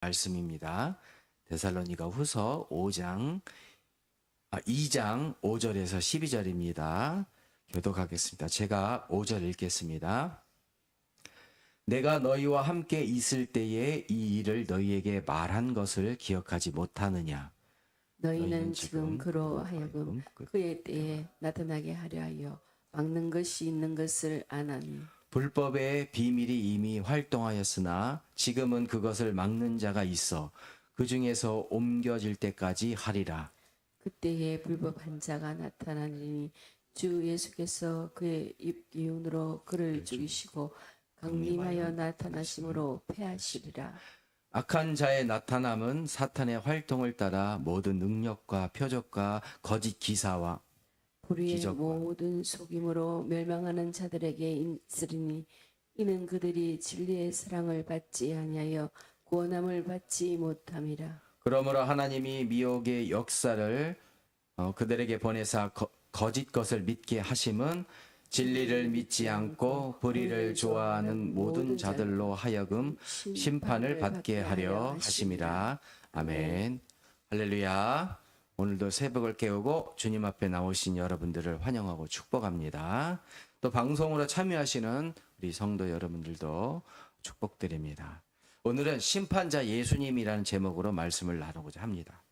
말씀입니다. 데살로니가 후서 5장 아, 2장 5절에서 12절입니다. 교독하겠습니다. 제가 5절 읽겠습니다. 내가 너희와 함께 있을 때에 이 일을 너희에게 말한 것을 기억하지 못하느냐? 너희는 지금 그로 하여금 그 그의 때에 나타나게 하려 하여 막는 것이 있는 것을 아나니 불법의 비밀이 이미 활동하였으나 지금은 그것을 막는 자가 있어 그 중에서 옮겨질 때까지 하리라. 그때에 불법한 자가 나타나니 주 예수께서 그의 입 기운으로 그를 죽이시고 강림하여 나타나심으로 패하시리라. 악한 자의 나타남은 사탄의 활동을 따라 모든 능력과 표적과 거짓 기사와 불의의 기적과. 모든 속임으로 멸망하는 자들에게 있으리니 이는 그들이 진리의 사랑을 받지 아니하여 구원함을 받지 못함이라 그러므로 하나님이 미혹의 역사를 어, 그들에게 보내사 거, 거짓 것을 믿게 하심은 진리를 믿지 않고 불의를 좋아하는 모든 자들로 하여금 심판을 받게 하려 하심이라. 아멘. 할렐루야. 오늘도 새벽을 깨우고 주님 앞에 나오신 여러분들을 환영하고 축복합니다. 또 방송으로 참여하시는 우리 성도 여러분들도 축복드립니다. 오늘은 심판자 예수님이라는 제목으로 말씀을 나누고자 합니다.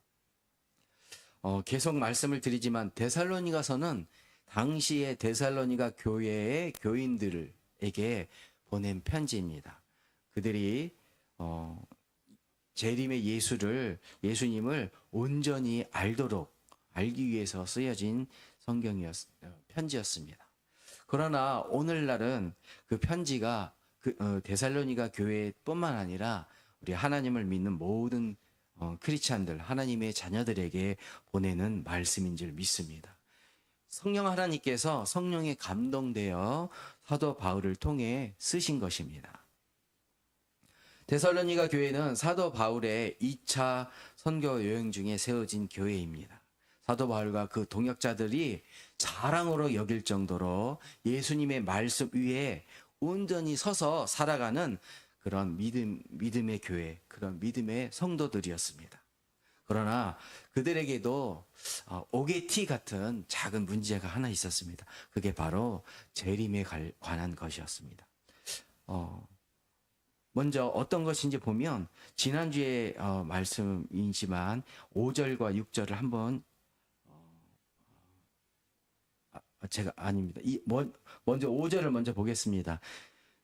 어, 계속 말씀을 드리지만 데살로니가서는 당시의 데살로니가 교회의 교인들에게 보낸 편지입니다. 그들이 어, 재림의 예수를 예수님을 온전히 알도록 알기 위해서 쓰여진 성경이었 어, 편지였습니다. 그러나 오늘날은 그 편지가 그 어, 데살로니가 교회뿐만 아니라 우리 하나님을 믿는 모든 어, 크리스찬들 하나님의 자녀들에게 보내는 말씀인 줄 믿습니다. 성령 하나님께서 성령에 감동되어 사도 바울을 통해 쓰신 것입니다. 데살로니가 교회는 사도 바울의 2차 선교 여행 중에 세워진 교회입니다. 사도 바울과 그 동역자들이 자랑으로 여길 정도로 예수님의 말씀 위에 온전히 서서 살아가는 그런 믿음, 믿음의 교회, 그런 믿음의 성도들이었습니다. 그러나 그들에게도 어, 오게티 같은 작은 문제가 하나 있었습니다. 그게 바로 재림에 갈- 관한 것이었습니다. 어, 먼저 어떤 것인지 보면 지난주에 어, 말씀이지만 5절과 6절을 한번 어, 아, 제가 아닙니다. 이 먼- 먼저 5절을 먼저 보겠습니다.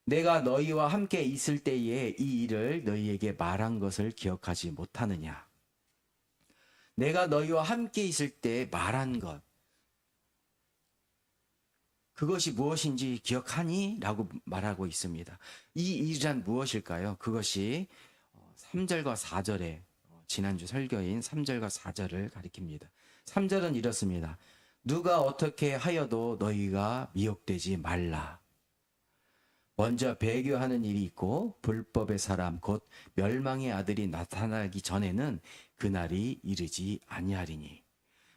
내가 너희와 함께 있을 때에 이 일을 너희에게 말한 것을 기억하지 못하느냐? 내가 너희와 함께 있을 때 말한 것 그것이 무엇인지 기억하니? 라고 말하고 있습니다. 이 일이란 무엇일까요? 그것이 3절과 4절에 지난주 설교인 3절과 4절을 가리킵니다. 3절은 이렇습니다. 누가 어떻게 하여도 너희가 미혹되지 말라. 먼저 배교하는 일이 있고 불법의 사람 곧 멸망의 아들이 나타나기 전에는 그날이 이르지 아니하리니.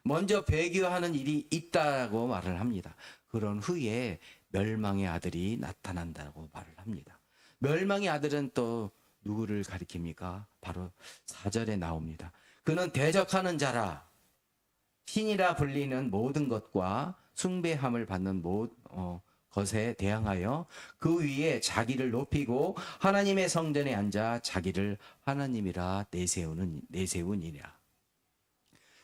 먼저 배교하는 일이 있다고 말을 합니다. 그런 후에 멸망의 아들이 나타난다고 말을 합니다. 멸망의 아들은 또 누구를 가리킵니까? 바로 4절에 나옵니다. 그는 대적하는 자라 신이라 불리는 모든 것과 숭배함을 받는 모, 어, 것에 대항하여 그 위에 자기를 높이고 하나님의 성전에 앉아 자기를 하나님이라 내세우는 내세운이라.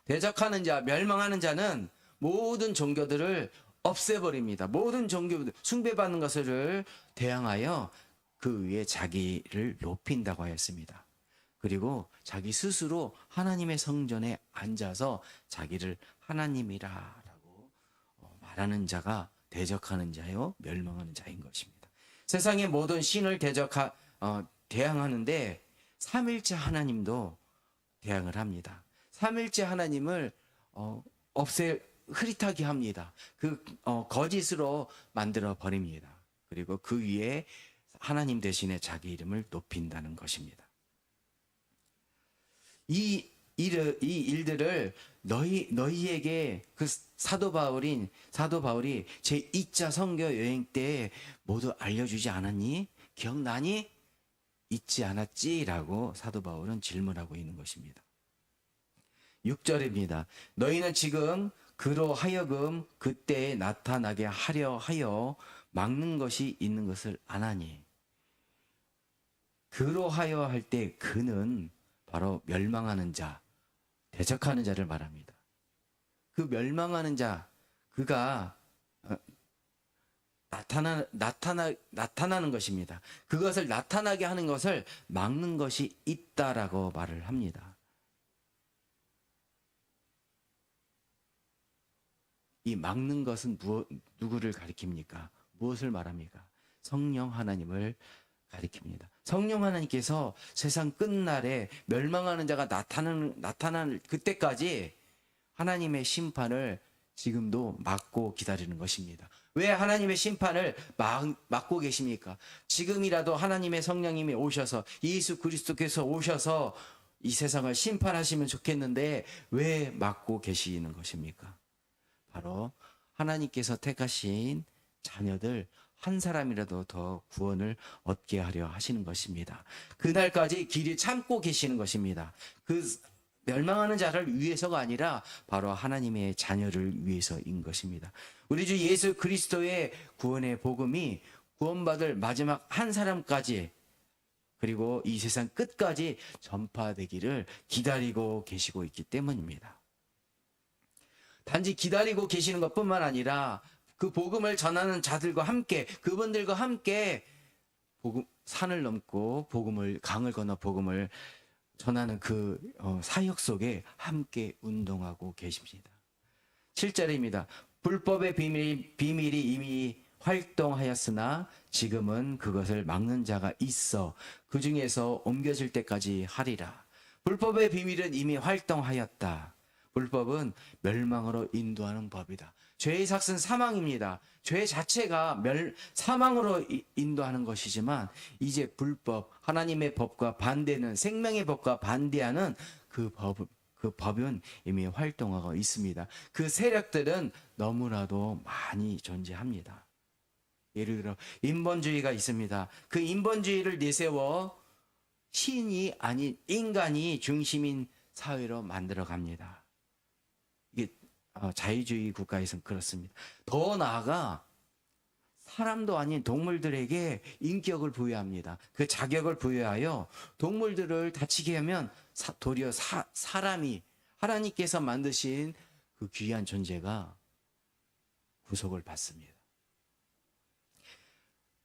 대적하는 자, 멸망하는 자는 모든 종교들을 없애버립니다. 모든 종교 숭배받는 것을 대항하여 그 위에 자기를 높인다고 하였습니다. 그리고 자기 스스로 하나님의 성전에 앉아서 자기를 하나님이라라고 어, 말하는 자가 대적하는 자요 멸망하는 자인 것입니다. 세상의 모든 신을 대적하 어, 대항하는데 삼일째 하나님도 대항을 합니다. 삼일째 하나님을 어, 없애 흐릿하게 합니다. 그 어, 거짓으로 만들어 버립니다. 그리고 그 위에 하나님 대신에 자기 이름을 높인다는 것입니다. 이 일, 이 일들을 너희 너희에게 그 사도 바울인 사도 바울이 제 2차 선교 여행 때 모두 알려주지 않았니? 기억나니? 있지 않았지라고 사도 바울은 질문하고 있는 것입니다. 6절입니다. 너희는 지금 그로 하여금 그때에 나타나게 하려 하여 막는 것이 있는 것을 아나니 그로 하여 할 때 그는 바로 멸망하는 자, 대적하는 자를 말합니다. 그 멸망하는 자, 그가 어, 나타나 나타나 나타나는 것입니다. 그것을 나타나게 하는 것을 막는 것이 있다라고 말을 합니다. 이 막는 것은 무엇, 누구를 가리킵니까? 무엇을 말합니까? 성령 하나님을 가리킵니다. 성령 하나님께서 세상 끝날에 멸망하는 자가 나타나는 나타나는 그때까지 하나님의 심판을 지금도 막고 기다리는 것입니다. 왜 하나님의 심판을 막, 막고 계십니까? 지금이라도 하나님의 성령님이 오셔서 예수 그리스도께서 오셔서 이 세상을 심판하시면 좋겠는데 왜 막고 계시는 것입니까? 바로 하나님께서 택하신 자녀들 한 사람이라도 더 구원을 얻게 하려 하시는 것입니다. 그날까지 길이 참고 계시는 것입니다. 그 멸망하는 자를 위해서가 아니라 바로 하나님의 자녀를 위해서인 것입니다. 우리 주 예수 그리스도의 구원의 복음이 구원받을 마지막 한 사람까지 그리고 이 세상 끝까지 전파되기를 기다리고 계시고 있기 때문입니다. 단지 기다리고 계시는 것뿐만 아니라 그 복음을 전하는 자들과 함께 그분들과 함께 복음 산을 넘고 복음을 강을 건너 복음을 전하는 그 어, 사역 속에 함께 운동하고 계십니다. 7절입니다. 불법의 비밀, 비밀이 이미 활동하였으나 지금은 그것을 막는 자가 있어 그 중에서 옮겨질 때까지 하리라. 불법의 비밀은 이미 활동하였다. 불법은 멸망으로 인도하는 법이다. 죄의 삭은 사망입니다. 죄 자체가 멸, 사망으로 이- 인도하는 것이지만 이제 불법, 하나님의 법과 반대는 생명의 법과 반대하는 그 법, 그 법은 이미 활동하고 있습니다. 그 세력들은 너무나도 많이 존재합니다. 예를 들어 인본주의가 있습니다. 그 인본주의를 내세워 신이 아닌 인간이 중심인 사회로 만들어 갑니다. 어, 자유주의 국가에서는 그렇습니다. 더 나아가 사람도 아닌 동물들에게 인격을 부여합니다. 그 자격을 부여하여 동물들을 다치게 하면 사- 도리어 사, 사람이 하나님께서 만드신 그 귀한 존재가 구속을 받습니다.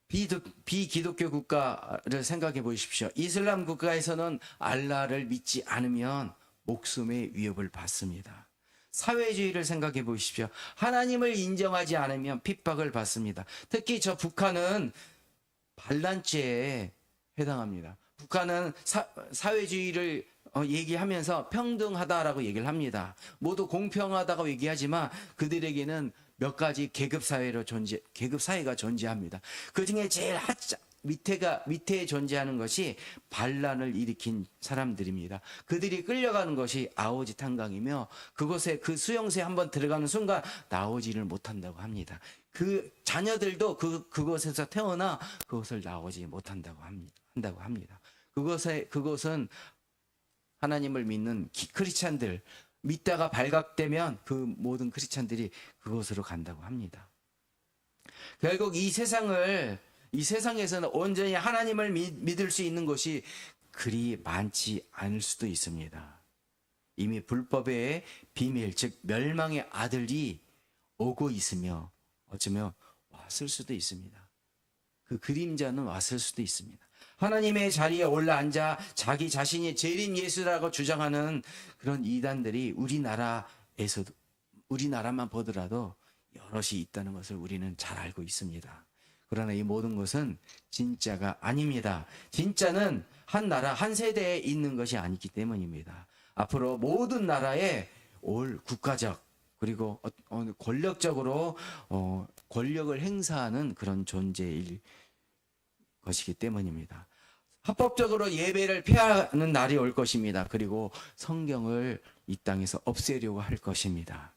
비도, 비기독교 국가를 생각해 보십시오. 이슬람 국가에서는 알라를 믿지 않으면 목숨의 위협을 받습니다. 사회주의를 생각해 보십시오. 하나님을 인정하지 않으면 핍박을 받습니다. 특히 저 북한은 반란죄에 해당합니다. 북한은 사, 사회주의를 어, 얘기하면서 평등하다라고 얘기를 합니다. 모두 공평하다고 얘기하지만 그들에게는 몇 가지 계급 사회로 존재, 계급 사회가 존재합니다. 그 중에 제일 하자, 밑에가, 밑에 존재하는 것이 반란을 일으킨 사람들입니다. 그들이 끌려가는 것이 아오지 탄강이며 그곳에 그 수용소에 한번 들어가는 순간 나오지를 못한다고 합니다. 그 자녀들도 그, 그곳에서 태어나 그곳을 나오지 못한다고 합니다. 한다고 합니다. 그곳에, 그곳은 하나님을 믿는 기- 크리스찬들 믿다가 발각되면 그 모든 크리스찬들이 그곳으로 간다고 합니다. 결국 이 세상을 이 세상에서는 온전히 하나님을 믿, 믿을 수 있는 것이 그리 많지 않을 수도 있습니다. 이미 불법의 비밀, 즉 멸망의 아들이 오고 있으며 어쩌면 왔을 수도 있습니다. 그 그림자는 왔을 수도 있습니다. 하나님의 자리에 올라앉아 자기 자신이 재림 예수라고 주장하는 그런 이단들이 우리나라에서도 우리나라만 보더라도 여럿이 있다는 것을 우리는 잘 알고 있습니다. 그러나 이 모든 것은 진짜가 아닙니다. 진짜는 한 나라 한 세대에 있는 것이 아니기 때문입니다. 앞으로 모든 나라에 올 국가적 그리고 어- 어, 권력적으로 어, 권력을 행사하는 그런 존재일 것이기 때문입니다. 합법적으로 예배를 폐하는 날이 올 것입니다. 그리고 성경을 이 땅에서 없애려고 할 것입니다.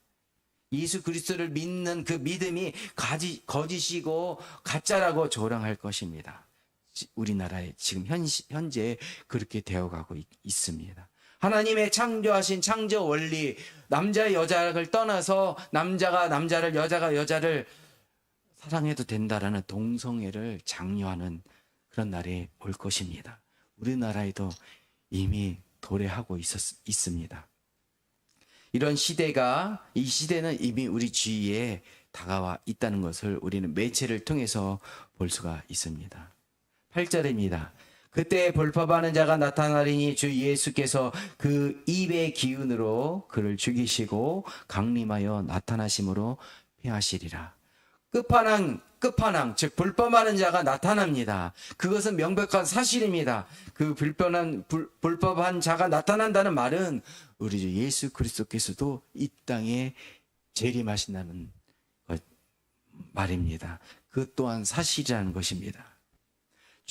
예수 그리스도를 믿는 그 믿음이 가지, 거짓이고 가짜라고 조랑할 것입니다. 지- 우리나라에 지금 현, 현재 그렇게 되어가고 있, 있습니다. 하나님의 창조하신 창조 원리, 남자 여자를 떠나서 남자가 남자를 여자가 여자를 사랑해도 된다라는 동성애를 장려하는 그런 날이 올 것입니다. 우리나라에도 이미 도래하고 있었, 있습니다. 이런 시대가 이 시대는 이미 우리 주위에 다가와 있다는 것을 우리는 매체를 통해서 볼 수가 있습니다. 8절입니다. 그때 불법하는 자가 나타나리니 주 예수께서 그 입의 기운으로 그를 죽이시고 강림하여 나타나심으로 피하시리라. 끝판왕, 끝판왕, 즉 불법하는 자가 나타납니다. 그것은 명백한 사실입니다. 그 불법한 불, 불법한 자가 나타난다는 말은 우리 주 예수 그리스도께서도 이 땅에 재림하신다는 것 말입니다. 그 또한 사실이라는 것입니다.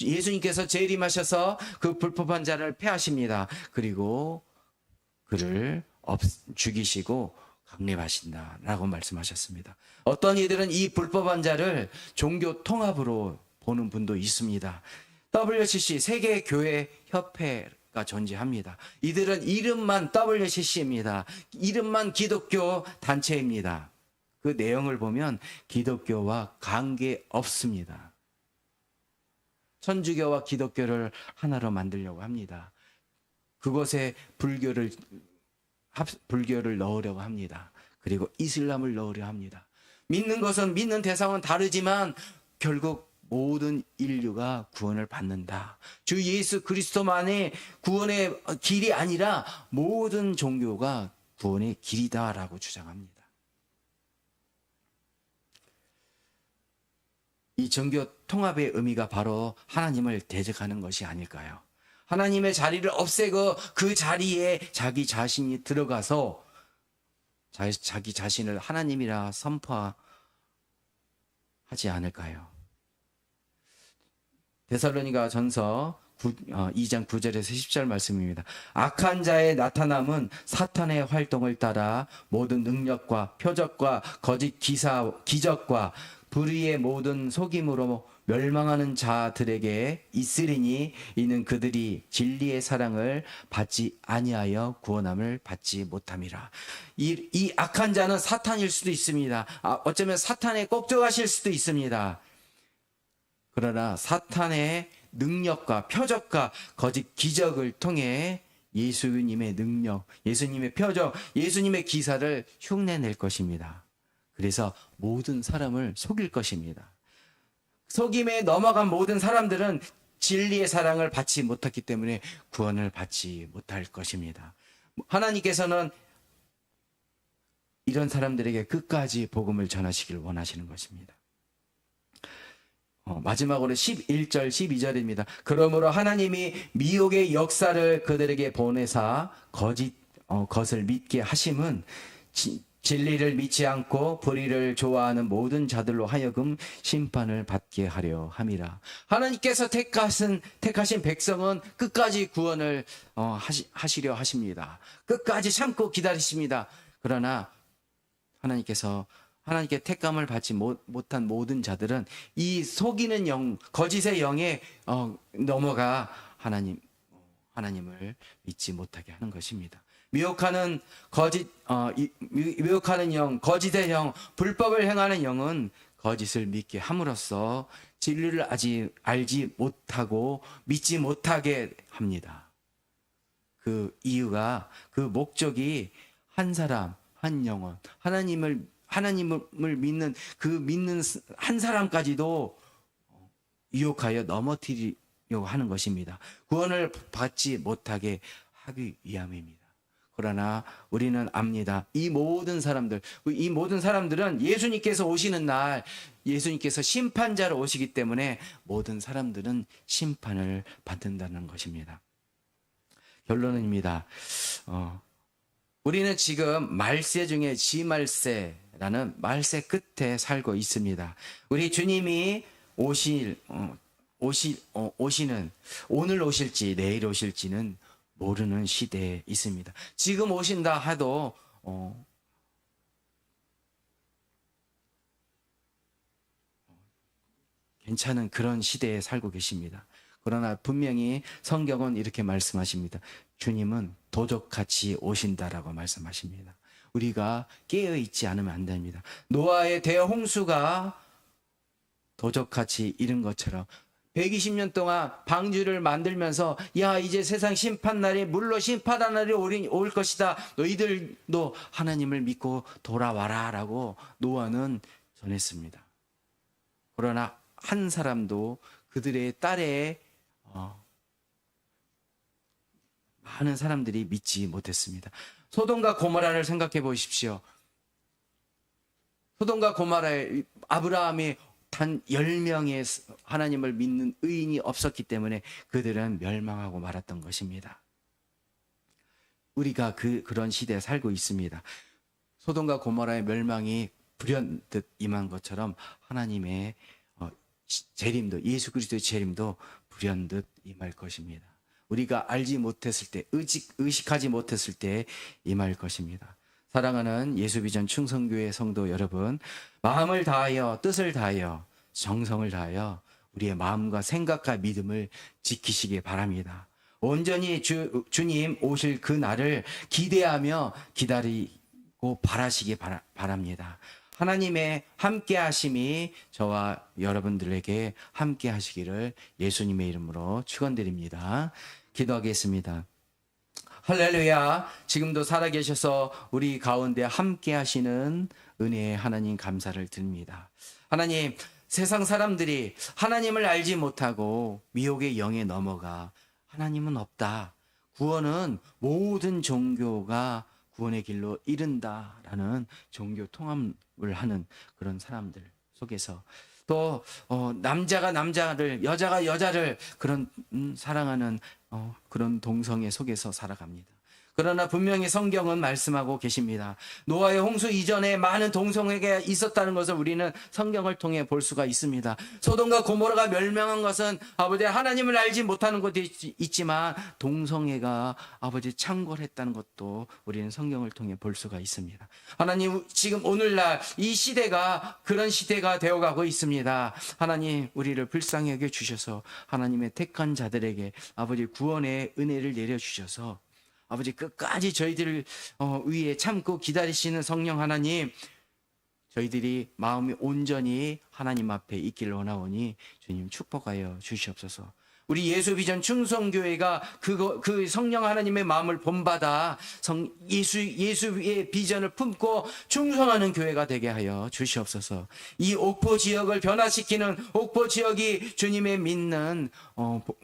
예수님께서 재림하셔서 그 불법한 자를 패하십니다. 그리고 그를 없, 죽이시고 강림하신다라고 말씀하셨습니다. 어떤 이들은 이 불법한 자를 종교 통합으로 보는 분도 있습니다. WCC 세계 교회 협회가 존재합니다. 이들은 이름만 WCC입니다. 이름만 기독교 단체입니다. 그 내용을 보면 기독교와 관계 없습니다. 천주교와 기독교를 하나로 만들려고 합니다. 그곳에 불교를 합, 불교를 넣으려고 합니다. 그리고 이슬람을 넣으려 합니다. 믿는 것은 믿는 대상은 다르지만 결국 모든 인류가 구원을 받는다. 주 예수 그리스도만의 구원의 길이 아니라 모든 종교가 구원의 길이다라고 주장합니다. 이 정교 통합의 의미가 바로 하나님을 대적하는 것이 아닐까요? 하나님의 자리를 없애고 그 자리에 자기 자신이 들어가서 자, 자기 자신을 하나님이라 선포하지 않을까요? 데살로니가 전서 2장 9절에서 10절 말씀입니다. 악한 자의 나타남은 사탄의 활동을 따라 모든 능력과 표적과 거짓 기사, 기적과 불의의 모든 속임으로 멸망하는 자들에게 있으리니 이는 그들이 진리의 사랑을 받지 아니하여 구원함을 받지 못함이라. 이, 이 악한 자는 사탄일 수도 있습니다. 아, 어쩌면 사탄에 꼭져가실 수도 있습니다. 그러나 사탄의 능력과 표적과 거짓 기적을 통해 예수님의 능력, 예수님의 표적, 예수님의 기사를 흉내낼 것입니다. 그래서 모든 사람을 속일 것입니다. 속임에 넘어간 모든 사람들은 진리의 사랑을 받지 못했기 때문에 구원을 받지 못할 것입니다. 하나님께서는 이런 사람들에게 끝까지 복음을 전하시길 원하시는 것입니다. 어, 마지막으로 11절, 12절입니다. 그러므로 하나님이 미혹의 역사를 그들에게 보내사 거짓 어, 것을 믿게 하심은 지, 진리를 믿지 않고 불의를 좋아하는 모든 자들로 하여금 심판을 받게 하려 함이라. 하나님께서 택하신 택하신 백성은 끝까지 구원을 어, 하시, 하시려 하십니다. 끝까지 참고 기다리십니다. 그러나 하나님께서 하나님께 택감을 받지 못, 못한 모든 자들은 이 속이는 영, 거짓의 영에 어, 넘어가 하나님 하나님을 믿지 못하게 하는 것입니다. 미혹하는 거짓 어, 미혹하는 영, 거짓의 영, 불법을 행하는 영은 거짓을 믿게 함으로써 진리를 아직 알지 못하고 믿지 못하게 합니다. 그 이유가 그 목적이 한 사람, 한 영혼, 하나님을 하나님을 믿는 그 믿는 한 사람까지도 유혹하여 넘어뜨리려고 하는 것입니다. 구원을 받지 못하게 하기 위함입니다. 그러나 우리는 압니다. 이 모든 사람들, 이 모든 사람들은 예수님께서 오시는 날, 예수님께서 심판자로 오시기 때문에 모든 사람들은 심판을 받는다는 것입니다. 결론입니다. 어, 우리는 지금 말세 중에 지말세라는 말세 끝에 살고 있습니다. 우리 주님이 오실 어, 오실 어, 오시는 오늘 오실지 내일 오실지는 모르는 시대에 있습니다. 지금 오신다 하도 어, 괜찮은 그런 시대에 살고 계십니다. 그러나 분명히 성경은 이렇게 말씀하십니다. 주님은 도적같이 오신다라고 말씀하십니다. 우리가 깨어 있지 않으면 안 됩니다. 노아의 대홍수가 도적같이 이른 것처럼 120년 동안 방주를 만들면서 야 이제 세상 심판 날이 물로 심판한 날이 오리- 올 것이다. 너희들도 하나님을 믿고 돌아와라라고 노아는 전했습니다. 그러나 한 사람도 그들의 딸의 어, 많은 사람들이 믿지 못했습니다. 소돔과 고모라를 생각해 보십시오. 소돔과 고모라에 아브라함이 단 10명의 하나님을 믿는 의인이 없었기 때문에 그들은 멸망하고 말았던 것입니다. 우리가 그 그런 시대에 살고 있습니다. 소돔과 고모라의 멸망이 불현듯 임한 것처럼 하나님의 어, 시- 재림도 예수 그리스도의 재림도 불현듯 임할 것입니다. 우리가 알지 못했을 때 의식, 의식하지 못했을 때 임할 것입니다. 사랑하는 예수비전 충성교회 성도 여러분, 마음을 다하여 뜻을 다하여 정성을 다하여 우리의 마음과 생각과 믿음을 지키시기 바랍니다. 온전히 주, 주님 오실 그 날을 기대하며 기다리고 바라시기 바라, 바랍니다. 하나님의 함께 하심이 저와 여러분들에게 함께 하시기를 예수님의 이름으로 축원드립니다. 기도하겠습니다. 할렐루야. 지금도 살아계셔서 우리 가운데 함께 하시는 은혜의 하나님 감사를 드립니다. 하나님, 세상 사람들이 하나님을 알지 못하고 미혹의 영에 넘어가 하나님은 없다. 구원은 모든 종교가 구원의 길로 이른다라는 종교 통합을 하는 그런 사람들 속에서 또 어, 남자가 남자를 여자가 여자를 그런 음, 사랑하는 어, 그런 동성애 속에서 살아갑니다. 그러나 분명히 성경은 말씀하고 계십니다. 노아의 홍수 이전에 많은 동성애가 있었다는 것을 우리는 성경을 통해 볼 수가 있습니다. 소돔과 고모라가 멸망한 것은 아버지 하나님을 알지 못하는 것도 있- 있지만 동성애가 아버지 창궐했다는 것도 우리는 성경을 통해 볼 수가 있습니다. 하나님 지금 오늘날 이 시대가 그런 시대가 되어가고 있습니다. 하나님 우리를 불쌍히 여겨 주셔서 하나님의 택한 자들에게 아버지 구원의 은혜를 내려 주셔서 아버지 끝까지 저희들을 어, 위에 참고 기다리시는 성령 하나님 저희들이 마음이 온전히 하나님 앞에 있기를 원하오니 주님 축복하여 주시옵소서. 우리 예수 비전 충성교회가 그거 그 성령 하나님의 마음을 본받아 성 예수 예수의 비전을 품고 충성하는 교회가 되게 하여 주시옵소서. 이 옥포 지역을 변화시키는 옥포 지역이 주님의 믿는 어, 보-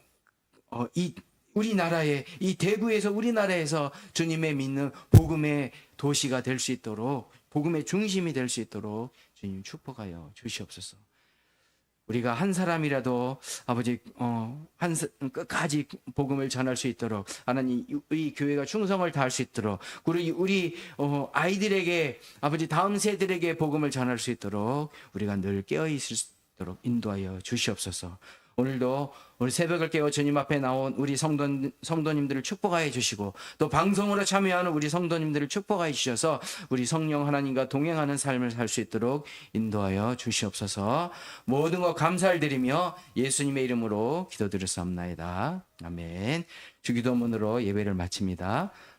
어, 이 우리나라의 이 대구에서 우리나라에서 주님의 믿는 복음의 도시가 될 수 있도록 복음의 중심이 될 수 있도록 주님 축복하여 주시옵소서. 우리가 한 사람이라도 아버지 어한 끝까지 복음을 전할 수 있도록 하나님 이- 이 교회가 충성을 다할 수 있도록 우리 우리 어 아이들에게 아버지 다음 세대에게 복음을 전할 수 있도록 우리가 늘 깨어 있을 수 있도록 인도하여 주시옵소서. 오늘도 오늘 새벽을 깨워 주님 앞에 나온 우리 성도, 성도님들을 축복하여 주시고 또 방송으로 참여하는 우리 성도님들을 축복하여 주셔서 우리 성령 하나님과 동행하는 삶을 살 수 있도록 인도하여 주시옵소서 모든 것 감사를 드리며 예수님의 이름으로 기도드렸사옵나이다. 아멘. 주기도문으로 예배를 마칩니다.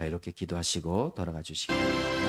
자, 이렇게 기도하시고 돌아가 주시기 바랍니다.